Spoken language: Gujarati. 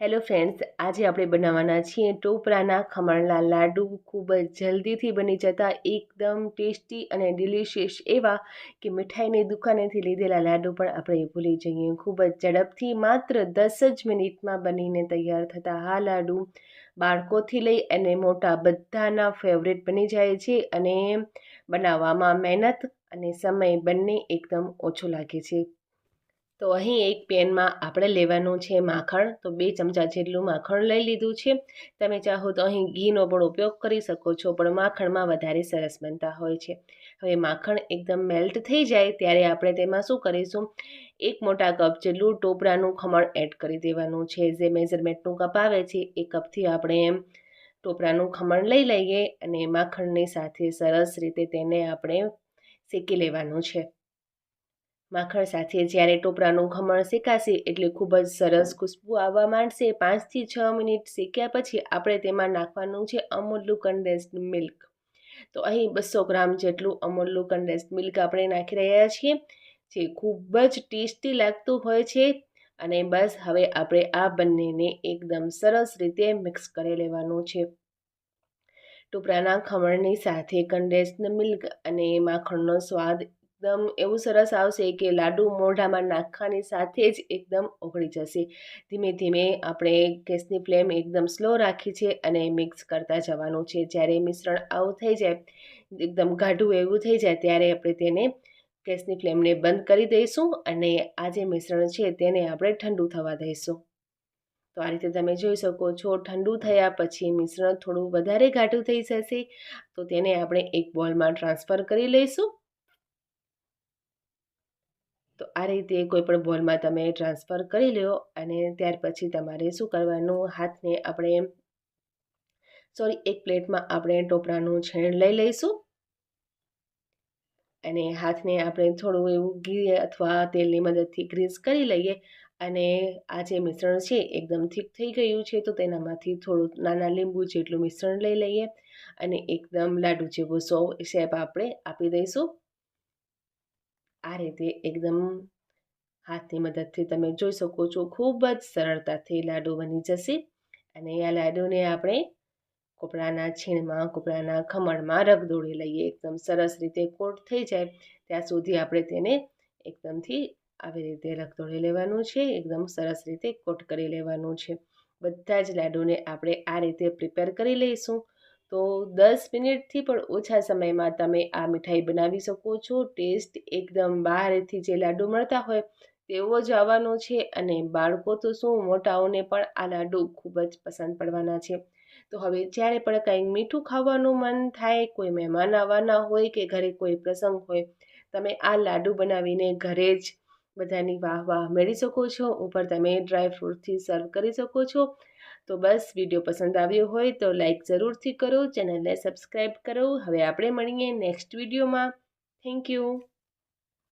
હેલો ફ્રેન્ડ્સ, આજે આપણે બનાવવાના છીએ ટોપરાના ખમણના લાડુ. ખૂબ જ જલ્દીથી બની જતા એકદમ ટેસ્ટી અને ડિલિશિયસ એવા કે મીઠાઈની દુકાનેથી લીધેલા લાડુ પણ આપણે ભૂલી જઈએ. ખૂબ જ ઝડપથી માત્ર દસ જ મિનિટમાં બનીને તૈયાર થતા આ લાડુ બાળકોથી લઈ અને મોટા બધાના ફેવરેટ બની જાય છે અને બનાવવામાં મહેનત અને સમય બંને એકદમ ઓછો લાગે છે. તો અહીં એક પેનમાં આપણે લેવાનું છે માખણ. તો બે ચમચા જેટલું માખણ લઈ લીધું છે. તમે ચાહો તો અહીં ઘીનો પણ ઉપયોગ કરી શકો છો, પણ માખણમાં વધારે સરસ બનતા હોય છે. હવે માખણ એકદમ મેલ્ટ થઈ જાય ત્યારે આપણે તેમાં શું કરીશું? એક મોટા કપ જેટલું ટોપરાનું ખમણ એડ કરી દેવાનું છે. જે મેઝરમેન્ટનું કપ આવે છે, એ કપથી આપણે એમ ટોપરાનું ખમણ લઈ લઈએ અને માખણની સાથે સરસ રીતે તેને આપણે શેકી લેવાનું છે. માખણ સાથે જ્યારે ટોપરાનું ખમણ શેકાશે એટલે ખૂબ જ સરસ ખુશ્બુ આવવા માંડશે. પાંચથી છ મિનિટ શેક્યા પછી આપણે તેમાં નાખવાનું છે અમૂલનું કન્ડેન્સ્ડ મિલ્ક તો અહીં બસો ગ્રામ જેટલું અમૂલનું કન્ડેન્સ્ડ મિલ્ક આપણે નાખી રહ્યા છીએ, જે ખૂબ જ ટેસ્ટી લાગતું હોય છે. અને બસ હવે આપણે આ બંનેને એકદમ સરસ રીતે મિક્સ કરી લેવાનું છે. ટોપરાના ખમણની સાથે કન્ડેન્સ્ડ મિલ્ક અને માખણનો સ્વાદ એકદમ એવું સરસ આવશે કે લાડુ મોઢામાં નાખવાની સાથે જ એકદમ ઓગળી જશે. ધીમે ધીમે આપણે ગેસની ફ્લેમ એકદમ સ્લો રાખી છે અને મિક્સ કરતા જવાનું છે. જ્યારે મિશ્રણ આવું થઈ જાય, એકદમ ગાઢું એવું થઈ જાય, ત્યારે આપણે તેને ગેસની ફ્લેમને બંધ કરી દઈશું અને આ જે મિશ્રણ છે તેને આપણે ઠંડુ થવા દઈશું. તો આ રીતે તમે જોઈ શકો છો, ઠંડુ થયા પછી મિશ્રણ થોડું વધારે ઘાટું થઈ જશે. તો તેને આપણે એક બોલમાં ટ્રાન્સફર કરી લઈશું. આ રીતે કોઈ પણ બોલમાં તમે ટ્રાન્સફર કરી લો અને ત્યાર પછી તમારે શું કરવાનું? હાથને આપણે સોરી, એક પ્લેટમાં આપણે ટોપરાનું છેણ લઈ લઈશું. અને હાથને આપણે થોડું એવું ઘી અથવા તેલની મદદથી ગ્રીસ કરી લઈએ. અને આ જે મિશ્રણ છે એકદમ થીક થઈ ગયું છે, તો તેનામાંથી થોડું નાના લીંબુ જેટલું મિશ્રણ લઈ લઈએ. અને એકદમ લાડુ જેવો સો શેપ આપણે આપી દઈશું. આ રીતે એકદમ હાથની મદદથી તમે જોઈ શકો છો. ખૂબ જ સરળતાથી લાડુ બની જશે અને આ લાડુને આપણે કોપરાના છીણમાં, કોપરાના ખમણમાં રગદોળી લઈએ. એકદમ સરસ રીતે કોટ થઈ જાય. ત્યાં સુધી આપણે તેને એકદમથી આવી રીતે રગદોળી લેવાનું છે. એકદમ સરસ રીતે કોટ કરી લેવાનું છે. બધા જ લાડુને આપણે આ રીતે પ્રિપેર કરી લઈશું. તો દસ મિનિટથી પણ ઓછા સમયમાં તમે આ મીઠાઈ બનાવી શકો છો. ટેસ્ટ એકદમ બહારથી જે લાડુ મળતા હોય તેવો જ આવવાનો છે અને બાળકો તો શું મોટાઓને પણ આ લાડુ ખૂબ જ પસંદ પડવાના છે. તો હવે જ્યારે પણ કંઈક મીઠું ખાવાનું મન થાય, કોઈ મહેમાન આવવાના હોય કે ઘરે કોઈ પ્રસંગ હોય, તમે આ લાડુ બનાવીને ઘરે જ બધાની વાહ વાહ મેળવી શકો છો. ઉપર તમે ડ્રાય ફ્રૂટથી સર્વ કરી શકો છો. તો બસ વીડિયો પસંદ આવ્યો હોય તો લાઇક જરૂરથી કરો, ચેનલને સબસ્ક્રાઈબ કરો. હવે આપણે મળીએ નેક્સ્ટ વિડીયોમાં. Thank you.